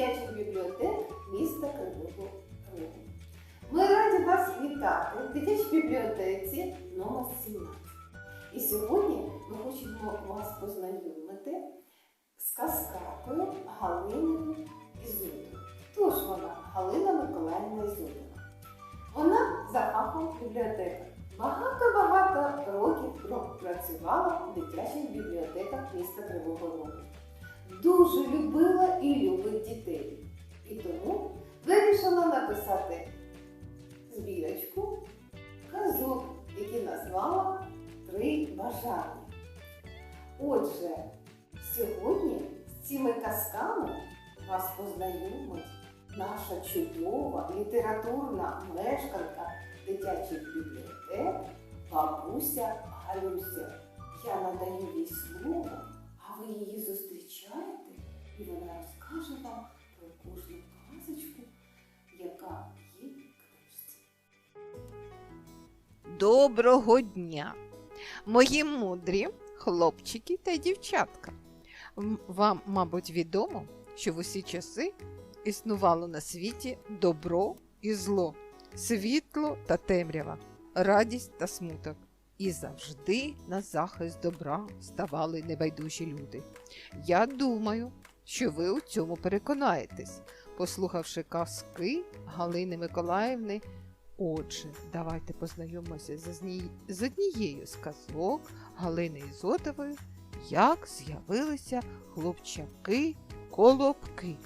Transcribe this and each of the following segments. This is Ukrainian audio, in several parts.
дитячих бібліотек міста Кривого Рогу. Ми раді вас вітати в дитячій бібліотеці номер 17. І сьогодні ми хочемо вас познайомити з казкаркою Галиною Ізотою. Хто ж вона? Галина Миколаївна Ізотова. Вона за фахом бібліотекар. Багато-багато років працювала в дитячих бібліотеках міста Кривого Рогу. Дуже любила і любить дітей. І тому вирішила написати збірочку казок, які назвала Три бажання. Отже, сьогодні з цими казками вас познайомить наша чудова літературна мешканка дитячих бібліотек бабуся Галюся. Я надаю їй слово, а ви її зустрічаєте, і вона розкаже вам про кожну казочку, яка є в книжці. Доброго дня, мої мудрі хлопчики та дівчатка. Вам, мабуть, відомо, що в усі часи існувало на світі добро і зло, світло та темрява, радість та смуток. І завжди на захист добра ставали небайдужі люди. Я думаю, що ви у цьому переконаєтесь, послухавши казки Галини Миколаївни Отже, давайте познайомимося з, однією з казок Галини Ізотової, як з'явилися хлопчаки-колобки.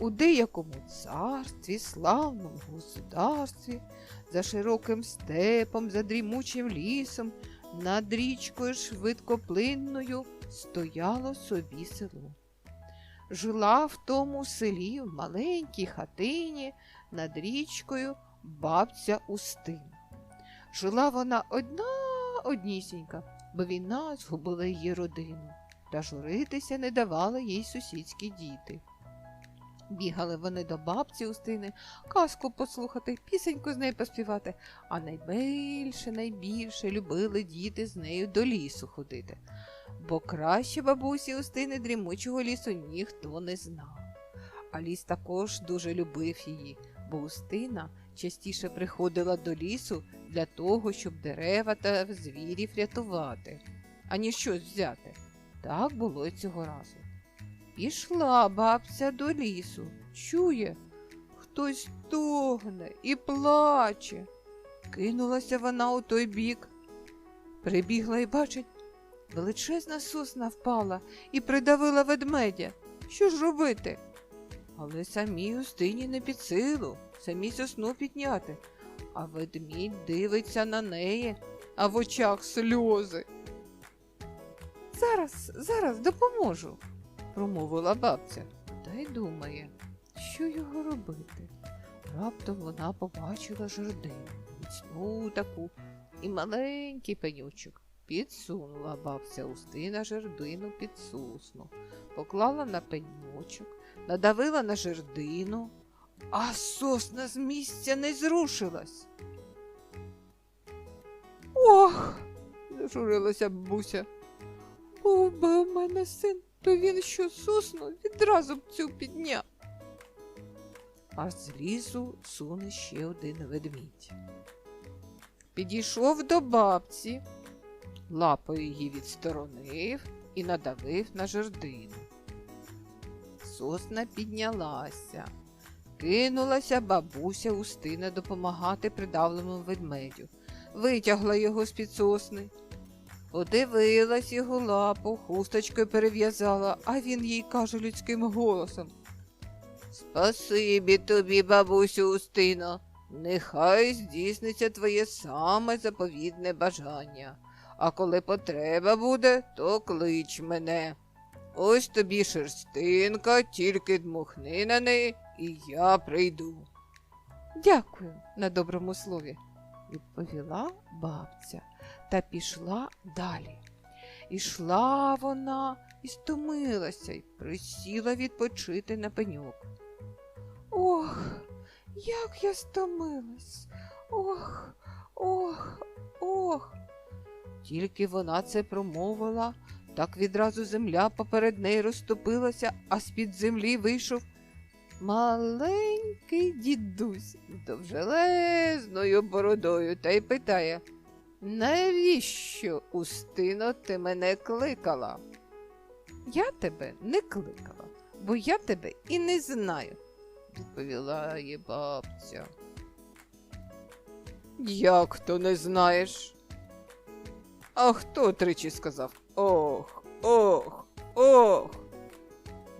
У деякому царстві, славному государстві, за широким степом, за дрімучим лісом, над річкою швидкоплинною стояло собі село. Жила в тому селі в маленькій хатині над річкою бабця Устина. Жила вона одна однісінька, бо війна згубила її родину, та журитися не давали їй сусідські діти. Бігали вони до бабці Устини, казку послухати, пісеньку з нею поспівати, а найбільше, найбільше любили діти з нею до лісу ходити, бо краще бабусі Устини дрімучого лісу ніхто не знав. А ліс також дуже любив її, бо Устина частіше приходила до лісу для того, щоб дерева та звірів рятувати, аніж щось взяти. Так було й цього разу. Пішла бабця до лісу, чує, хтось стогне і плаче. Кинулася вона у той бік. Прибігла і бачить, величезна сосна впала і придавила ведмедя. Що ж робити? Але самій Устині не під силу, самій сосну підняти. А ведмідь дивиться на неї, а в очах сльози. Зараз, зараз допоможу, промовила бабця, та й думає, що його робити. Раптом вона побачила жердину, міцну таку, і маленький пенючок. Підсунула бабця Устина жердину під сосну, поклала на пеньочок, надавила на жердину, а сосна з місця не зрушилась. Ох, зажурилася бабуся. Був би у мене син, то він що сосну відразу б цю підняв. А з лісу суне ще один ведмідь. Підійшов до бабці, лапою її відсторонив і надавив на жердину. Сосна піднялася. Кинулася бабуся Устина допомагати придавленому ведмедю. Витягла його з-під сосни. Подивилась його лапу, хусточкою перев'язала, а він їй каже людським голосом. Спасибі тобі, бабусю Устино, нехай здійсниться твоє саме заповідне бажання. А коли потреба буде, то клич мене. Ось тобі шерстинка, тільки дмухни на неї, і я прийду. Дякую на доброму слові, відповіла бабця та пішла далі. Ішла вона і стомилася й присіла відпочити на пеньок. Ох, як я стомилась. Ох, ох, ох. Тільки вона це промовила, Так відразу земля поперед неї розтопилася, а з-під землі вийшов маленький дідусь з довжелезною бородою та й питає Навіщо, Устино, ти мене кликала? Я тебе не кликала, бо я тебе і не знаю, відповіла їй бабця. Як то не знаєш? А хто тричі сказав ох, ох, ох?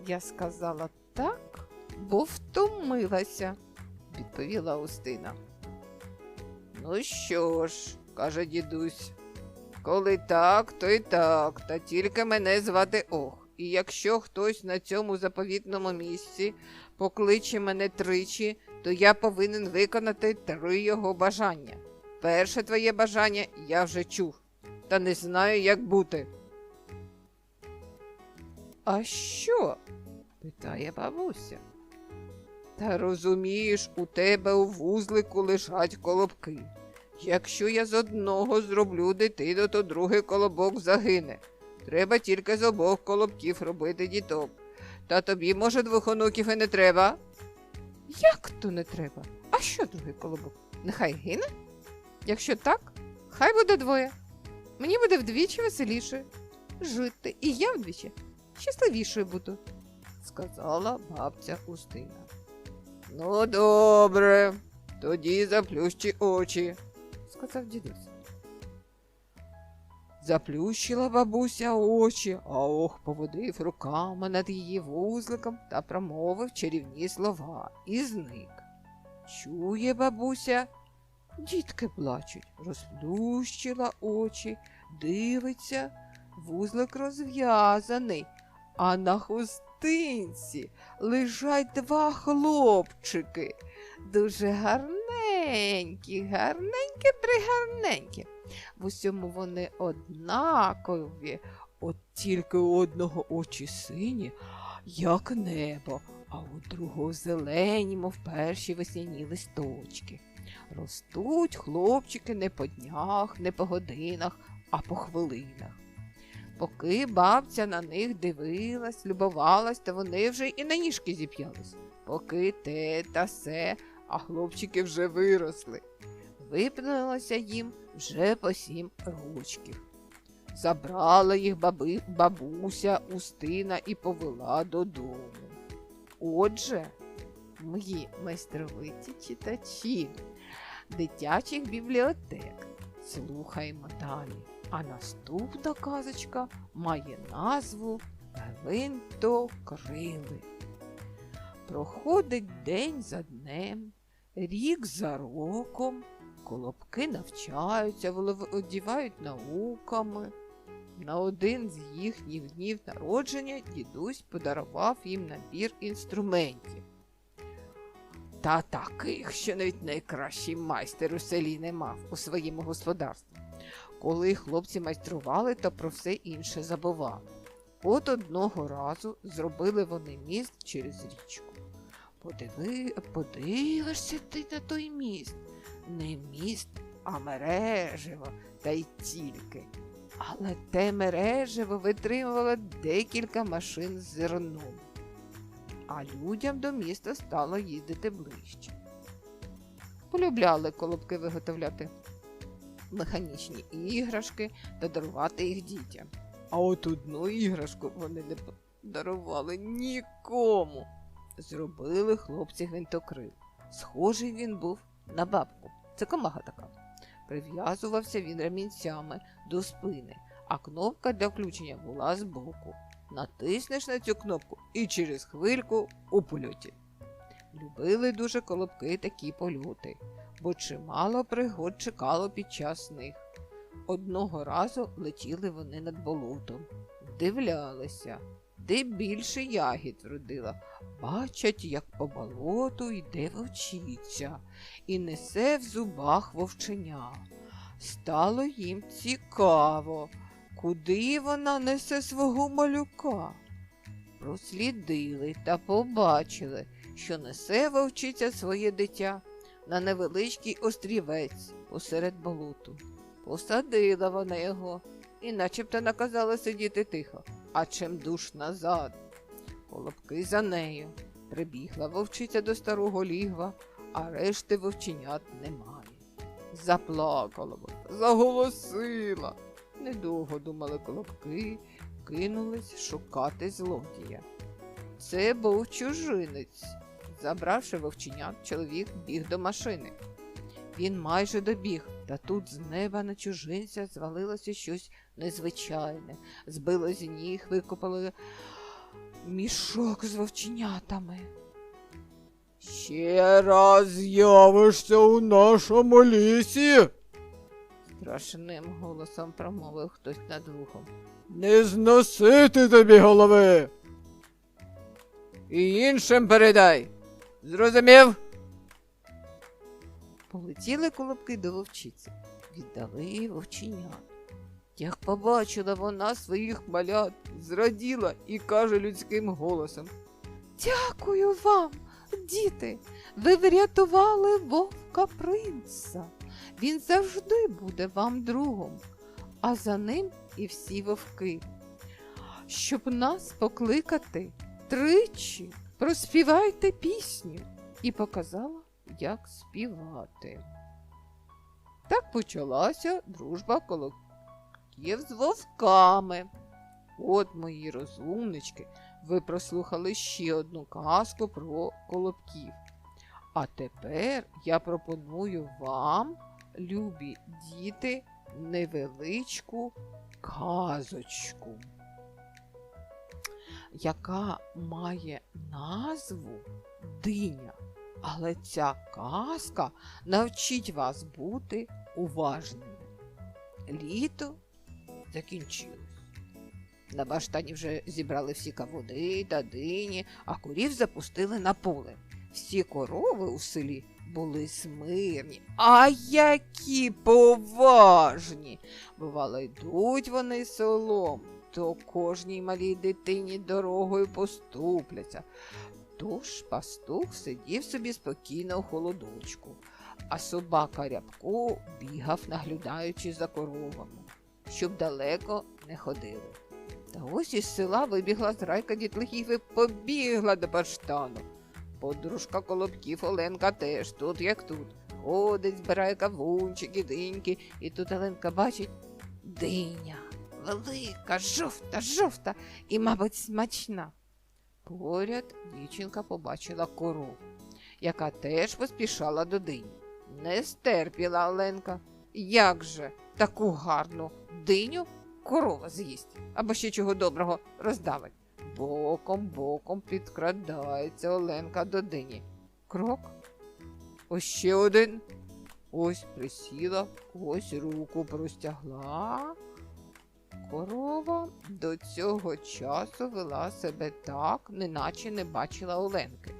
Я сказала так, бо втомилася, відповіла Устина. Ну що ж, каже дідусь, коли так, то й так, та тільки мене звати Ох. І якщо хтось на цьому заповітному місці покличе мене тричі, то я повинен виконати три його бажання. Перше твоє бажання я вже чув, та не знаю, як бути. А що? питає бабуся. Та розумієш, у тебе у вузлику лежать колобки. Якщо я з одного зроблю дитину, то другий колобок загине. Треба тільки з обох колобків робити діток. Та тобі, може, двох онуків і не треба? Як то не треба? А що другий колобок? Нехай гине? Якщо так, хай буде двоє. Мені буде вдвічі веселіше жити, і я вдвічі щасливішою буду, сказала бабця Устина. Ну, добре, тоді заплющи очі, сказав дідусь. Заплющила бабуся очі, а ох поводив руками над її вузликом та промовив чарівні слова і зник. Чує бабуся, дітки плачуть, розплющила очі, дивиться, вузлик розв'язаний, а на хустинці лежать два хлопчики. Дуже гарненькі, гарненькі, пригарненькі. В усьому вони однакові, от тільки у одного очі сині, як небо, а у другого зелені, мов перші весняні листочки. Ростуть хлопчики не по днях, не по годинах, а по хвилинах. Поки бабця на них дивилась, любувалась, то вони вже і на ніжки зіп'ялись. Поки те та се, а хлопчики вже виросли. Виповнилося їм вже по сім рочків. Забрала їх баби, бабуся Устина і повела додому. Отже, мої майстровиті читачі дитячих бібліотек. Слухаємо далі. А наступна казочка має назву Гвинтокрили. Проходить день за днем, рік за роком, колобки навчаються, володівають науками. На один з їхніх днів народження дідусь подарував їм набір інструментів. Та таких, що навіть найкращий майстер у селі не мав у своєму господарстві. Коли хлопці майстрували, то про все інше забували. От одного разу зробили вони міст через річку. Подиви, подивишся ти на той міст. Не міст, а мережево, та й тільки. Але те мережево витримувало декілька машин з зерном. А людям до міста стало їздити ближче. Полюбляли колобки виготовляти механічні іграшки та дарувати їх дітям. А от одну іграшку вони не дарували нікому. Зробили хлопці гвинтокрил. Схожий він був на бабку. Це комаха така. Прив'язувався він ремінцями до спини, а кнопка для включення була збоку. Натиснеш на цю кнопку і через хвильку у польоті. Любили дуже колобки такі польоти, бо чимало пригод чекало під час них. Одного разу летіли вони над болотом, вдивлялися, де більше ягід вродила. Бачать, як по болоту йде вовчиця і несе в зубах вовченя. Стало їм цікаво, куди вона несе свого малюка. Прослідили та побачили, що несе вовчиця своє дитя на невеличкий острівець посеред болоту. Посадила вона його і начебто наказала сидіти тихо, а чим душ назад. Колобки за нею. Прибігла вовчиця до старого лігва, а решти вовченят немає. Заплакала вона, заголосила. Недовго думали колобки, кинулись шукати злодія. Це був чужинець. Забравши вовченят, чоловік біг до машини. Він майже добіг, та тут з неба на чужинця звалилося щось незвичайне. Збило з ніг, викопали мішок з вовченятами. Ще раз з'явишся у нашому лісі. Страшним голосом промовив хтось над вухом. Не зносити тобі голови. І іншим передай. Зрозумів? Полетіли колобки до вовчиці, віддали вовченят. Як побачила вона своїх малят, зраділа і каже людським голосом. Дякую вам, діти, ви врятували вовка принца. Він завжди буде вам другом, а за ним і всі вовки. Щоб нас покликати тричі, проспівайте пісню і показала, як співати. Так почалася дружба колоків з вовками. От, мої розумнички, ви прослухали ще одну казку про колобків. А тепер я пропоную вам, любі діти, невеличку казочку, яка має назву Диня. Але ця казка навчить вас бути уважними. Літо закінчилось. На баштані вже зібрали всі кавуни та дині, а курів запустили на поле. Всі корови у селі були смирні, а які поважні. Бувало, йдуть вони селом, то кожній малій дитині дорогою поступляться. Тож пастух сидів собі спокійно у холодочку, а собака рябко бігав, наглядаючи за коровами, щоб далеко не ходили. Та ось із села вибігла зрайка дітлахів і побігла до баштану. Подружка колобків Оленка теж тут, як тут. Ходить, збирає кавунчики, диньки, і тут Оленка бачить диня. Велика, жовта, жовта і, мабуть, смачна. Поряд дівчинка побачила корову, яка теж поспішала до дині. Не стерпіла Оленка. Як же таку гарну диню корова з'їсть, або ще чого доброго роздавить. Боком, боком підкрадається Оленка до дині. Крок. Ось ще один. Ось присіла, ось руку простягла. Корова до цього часу вела себе так, неначе не бачила Оленки.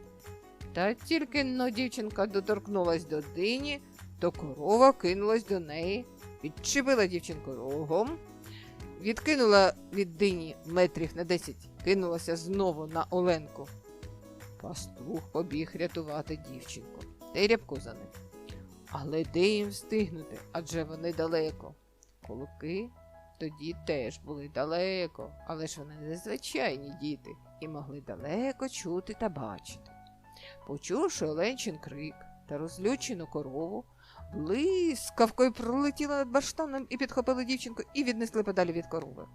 Та тільки но дівчинка доторкнулась до дині, то корова кинулась до неї, підчепила дівчинку рогом, відкинула від дині метрів на десять, кинулася знову на Оленку. Пастух побіг рятувати дівчинку, та й рябко за ним. Але де їм встигнути, адже вони далеко. Колоки тоді теж були далеко, але ж вони незвичайні діти і могли далеко чути та бачити. Почувши Оленчин крик та розлючену корову, блискавкою пролетіли над баштаном і підхопили дівчинку і віднесли подалі від корови.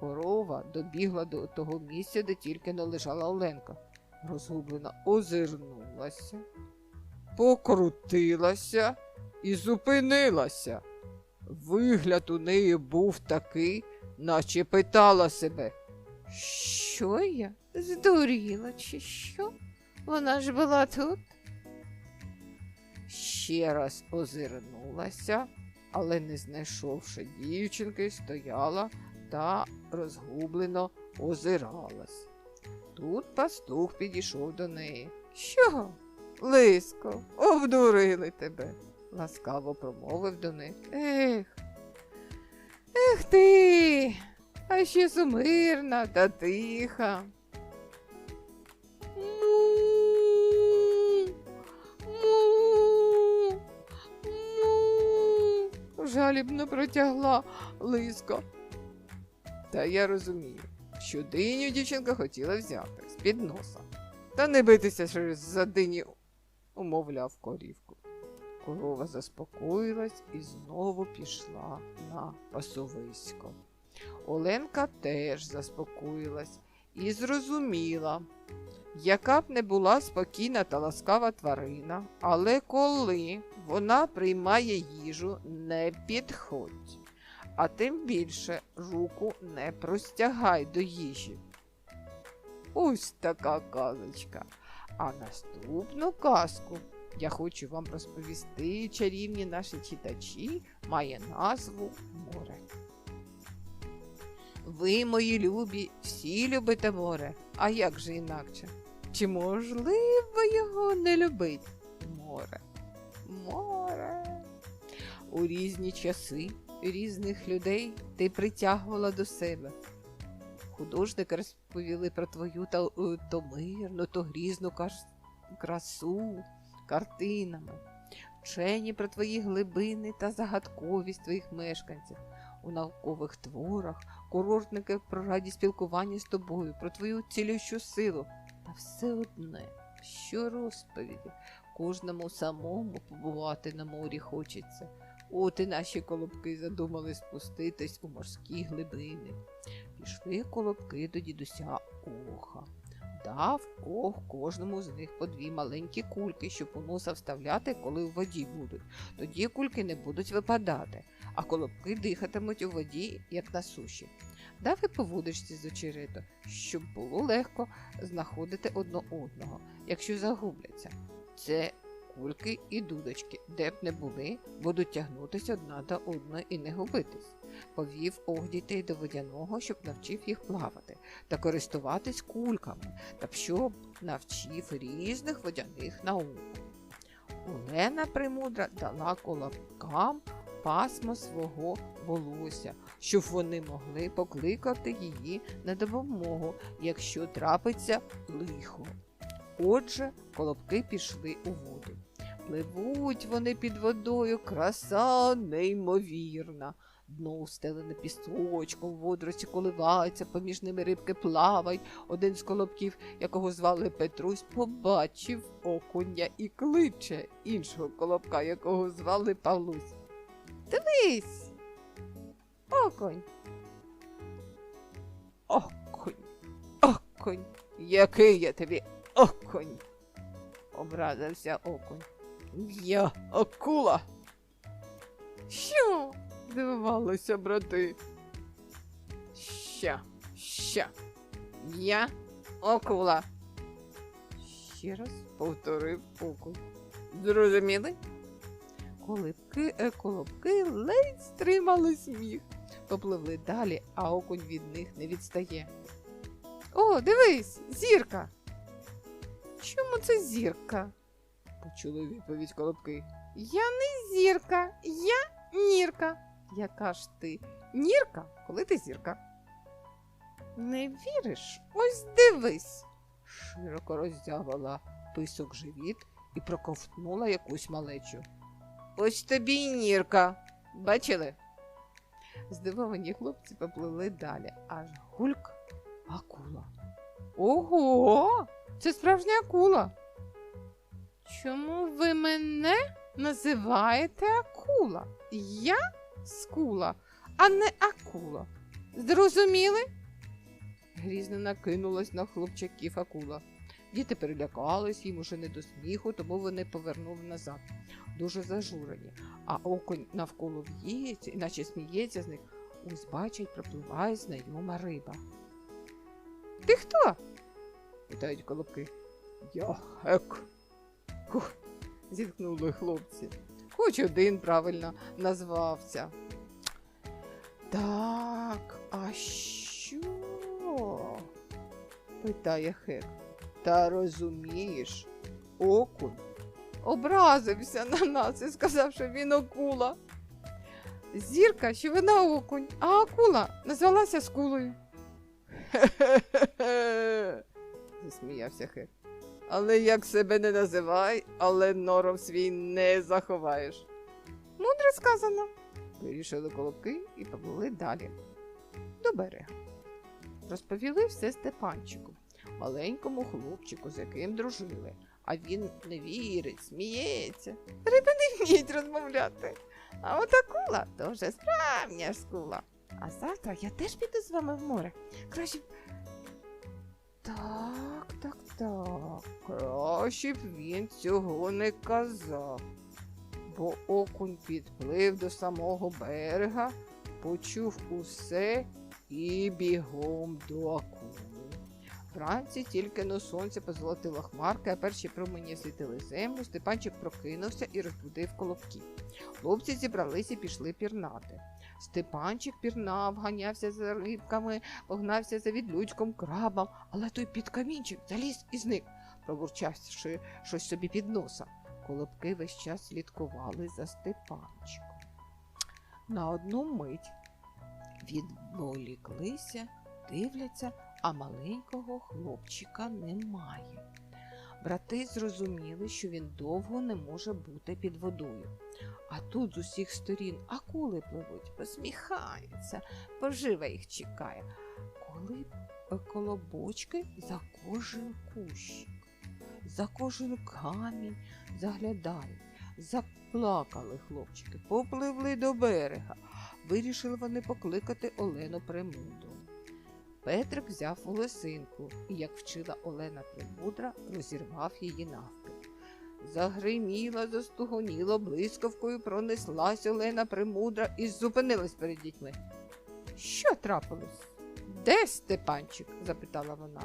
Корова добігла до того місця, де тільки не лежала Оленка. Розгублено озирнулася, покрутилася і зупинилася. Вигляд у неї був такий, наче питала себе. Що я? Здуріла, чи що? Вона ж була тут. Ще раз озирнулася, але, не знайшовши дівчинки, стояла та розгублено озиралась. Тут пастух підійшов до неї. Що, Лиско, обдурили тебе, ласкаво промовив до неї. Ех, ех ти, а ще сумирна та тиха. Му, му, му. жалібно протягла лиска. Та я розумію, що диню дівчинка хотіла взяти з-під носа. Та не битися через за дині, умовляв корівку. Корова заспокоїлась і знову пішла на пасовисько. Оленка теж заспокоїлась і зрозуміла, яка б не була спокійна та ласкава тварина, але коли вона приймає їжу, не підходь, а тим більше руку не простягай до їжі. Ось така казочка. А наступну казку я хочу вам розповісти, чарівні наші читачі, має назву море. Ви, мої любі, всі любите море, а як же інакше? Чи можливо його не любить? Море. Море. У різні часи різних людей ти притягувала до себе. Художники розповіли про твою та, е, то мирну, то грізну красу картинами, вчені про твої глибини та загадковість твоїх мешканців. У наукових творах курортники про раді спілкування з тобою, про твою цілющу силу. Та все одне, що розповіді, кожному самому побувати на морі хочеться. От і наші колобки задумали спуститись у морські глибини. Пішли колобки до дідуся Оха. Дав ох кожному з них по дві маленькі кульки, щоб у носа вставляти, коли у воді будуть. Тоді кульки не будуть випадати, а колобки дихатимуть у воді, як на суші. Дав і по з очерето, щоб було легко знаходити одно одного, якщо загубляться. Це кульки і дудочки, де б не були, будуть тягнутися одна до одної і не губитись. Повів ох дітей до водяного, щоб навчив їх плавати та користуватись кульками, та щоб навчив різних водяних наук. Олена Премудра дала колобкам пасмо свого волосся, щоб вони могли покликати її на допомогу, якщо трапиться лихо. Отже, колобки пішли у воду. Пливуть вони під водою, краса неймовірна. Дно устелене пісочком, водорості коливаються, поміж ними рибки плавають. Один з колобків, якого звали Петрусь, побачив окуня і кличе іншого колобка, якого звали Павлусь. Дивись, окунь. Окунь, окунь, який я тобі окунь. Образився окунь. Я акула. Що? Здивувалися брати. Ща, ща. Я акула. Ще раз повторив окунь. Зрозуміли? Колибки, е, колобки ледь стримали сміх. Попливли далі, а окунь від них не відстає. О, дивись, зірка. Чому це зірка? Почули відповідь колобки. Я не зірка, я нірка. Яка ж ти нірка, коли ти зірка? Не віриш? Ось дивись. Широко роздявила писок живіт і проковтнула якусь малечу. Ось тобі й нірка. Бачили? Здивовані хлопці попливли далі, аж гульк акула. Ого! Це справжня акула. Чому ви мене називаєте акула? Я скула, а не акула. Зрозуміли? Грізно накинулась на хлопчаків акула. Діти перелякались, їм уже не до сміху, тому вони повернули назад, дуже зажурені, а окунь навколо в'ється, іначе сміється з них. Ось бачать, пропливає знайома риба. Ти хто? питають колобки. Я. Хух, зіткнули хлопці. Хоч один правильно назвався. Так, а що? питає Хек. Та розумієш, окунь образився на нас і сказав, що він акула. Зірка, що вона окунь, а акула назвалася скулою. Хе-хе-хе, засміявся Хек. Але як себе не називай, але норов свій не заховаєш. Мудро сказано. Вирішили колобки і поплили далі. До берега. Розповіли все Степанчику, маленькому хлопчику, з яким дружили. А він не вірить, сміється. Риби не вміють розмовляти. А от акула то вже справжня скула. А завтра я теж піду з вами в море. Краще. Так, так, так. Краще б він цього не казав. Бо окунь підплив до самого берега, почув усе і бігом до акули. Вранці тільки но сонце позолотило хмарки, а перші промені світили землю, Степанчик прокинувся і розбудив колобки. Хлопці зібралися і пішли пірнати. Степанчик пірнав, ганявся за рибками, погнався за відлючком, крабом, але той під камінчик заліз і зник, пробурчавши щось собі під носа. Колобки весь час слідкували за Степанчиком. На одну мить відволіклися, дивляться, а маленького хлопчика немає. Брати зрозуміли, що він довго не може бути під водою. А тут з усіх сторін акули пливуть, посміхаються, пожива їх чекає. Коли е, колобочки за кожен кущик, за кожен камінь заглядають. Заплакали хлопчики, попливли до берега. Вирішили вони покликати Олену Премудру. Петрик взяв волосинку і, як вчила Олена Премудра, розірвав її навпіл. Загриміла, застугоніла блискавкою, пронеслась Олена Премудра і зупинилась перед дітьми. Що трапилось? Де Степанчик? запитала вона.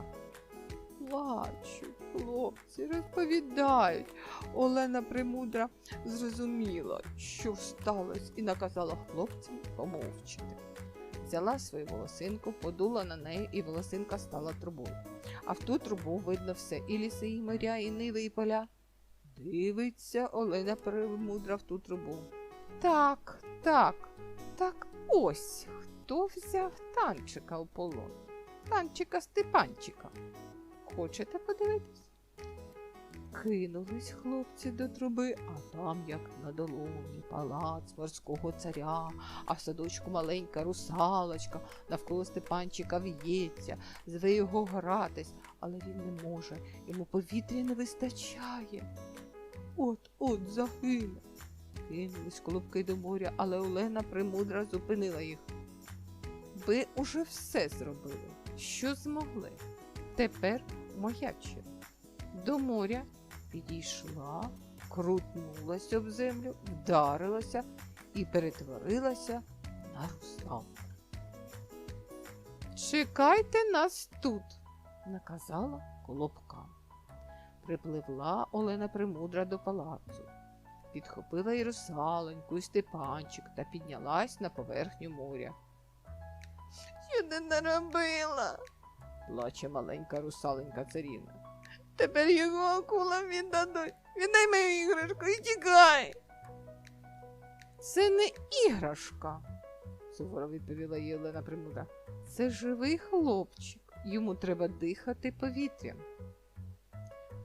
Плачу, хлопці, розповідають. Олена Премудра зрозуміла, що сталося, і наказала хлопцям помовчати. Взяла свою волосинку, подула на неї, і волосинка стала трубою. А в ту трубу видно все і ліси, і моря, і ниви, і поля. Дивиться Олена Премудра в ту трубу. Так, так, так ось хто взяв танчика у полон. Танчика Степанчика. Хочете подивитись? Кинулись хлопці до труби, а там, як на долоні, палац морського царя, а в садочку маленька русалочка, навколо Степанчика в'ється, зве його гратись, але він не може, йому повітря не вистачає. От от загине. Кинулись колобки до моря, але Олена Премудра зупинила їх. Ви уже все зробили, що змогли. Тепер моя черга. До моря підійшла, крутнулася об землю, вдарилася і перетворилася на русалку. Чекайте нас тут, наказала колобка. Припливла Олена Премудра до палацу, підхопила й русаленьку, і Степанчик та піднялась на поверхню моря. Що ти наробила? плаче маленька русаленька царівна. Тепер його акулам віддадуть. Віддай мою іграшку і тікай. Це не іграшка, суворо відповіла їй Олена Примуда. Це живий хлопчик. Йому треба дихати повітрям.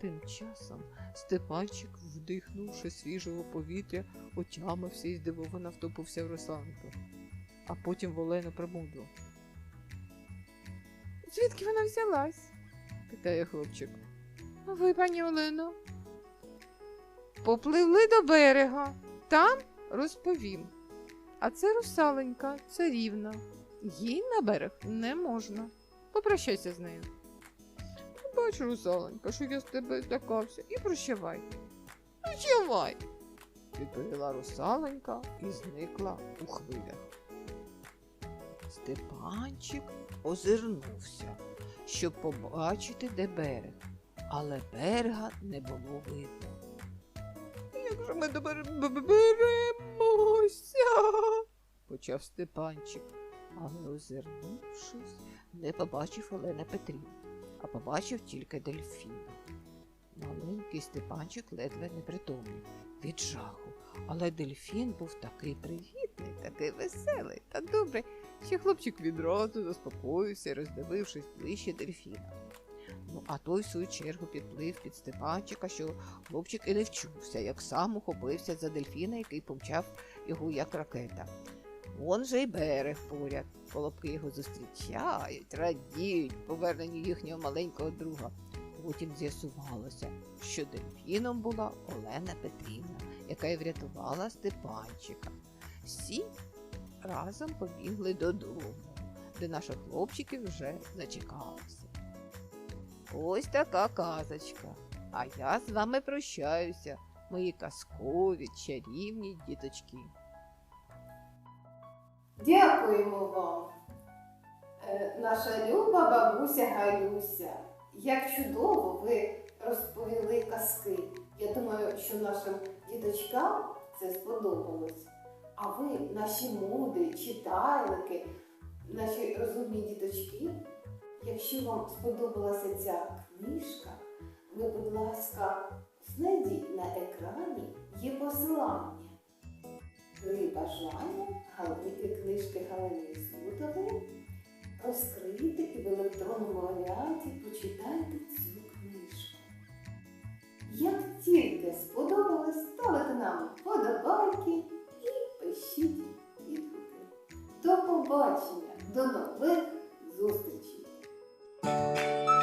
Тим часом Степанчик, вдихнувши свіжого повітря, отямився і здивовано втопився в русалку, а потім в Олену Примудру. Звідки вона взялась? питає хлопчик. Ви, пані Олено? Попливли до берега. Там розповім. А це русаленька, царівна. Їй на берег не можна. Попрощайся з нею. Бач, русаленька, що я з тебе злякався, і прощавай. Прощавай, відповіла русаленька і зникла у хвилях. Степанчик озирнувся, щоб побачити, де берег, але берега не було видно. Як же ми б- почав Степанчик, але, озирнувшись, не побачив Олени Петрівни, а побачив тільки дельфіна. Маленький Степанчик ледве не притомний від жаху, але дельфін був такий привітний, такий веселий та добрий, що хлопчик відразу заспокоївся, роздивившись ближче дельфіна. Ну, А той, в свою чергу, підплив під Степанчика, що хлопчик і не вчувся, як сам ухопився за дельфіна, який помчав його як ракета. Вон же й берег поряд. Колобки його зустрічають, радіють поверненню їхнього маленького друга. Потім з'ясувалося, що дельфіном була Олена Петрівна, яка й врятувала Степанчика. Всі разом побігли додому, де наших хлопчиків вже зачекалися. Ось така казочка. А я з вами прощаюся, мої казкові, чарівні діточки. Дякуємо вам, е, наша люба бабуся Галюся. Як чудово ви розповіли казки. Я думаю, що нашим діточкам це сподобалось. А ви, наші мудрі читайлики, наші розумні діточки, якщо вам сподобалася ця книжка, ви, будь ласка, знайдіть на екрані є посилання. При бажанні Галини- книжки Галини Зютової розкрийте і в електронному варіанті почитайте цю книжку. Як тільки сподобалось, ставите нам вподобайки і пишіть відгуки. До побачення, до нових Música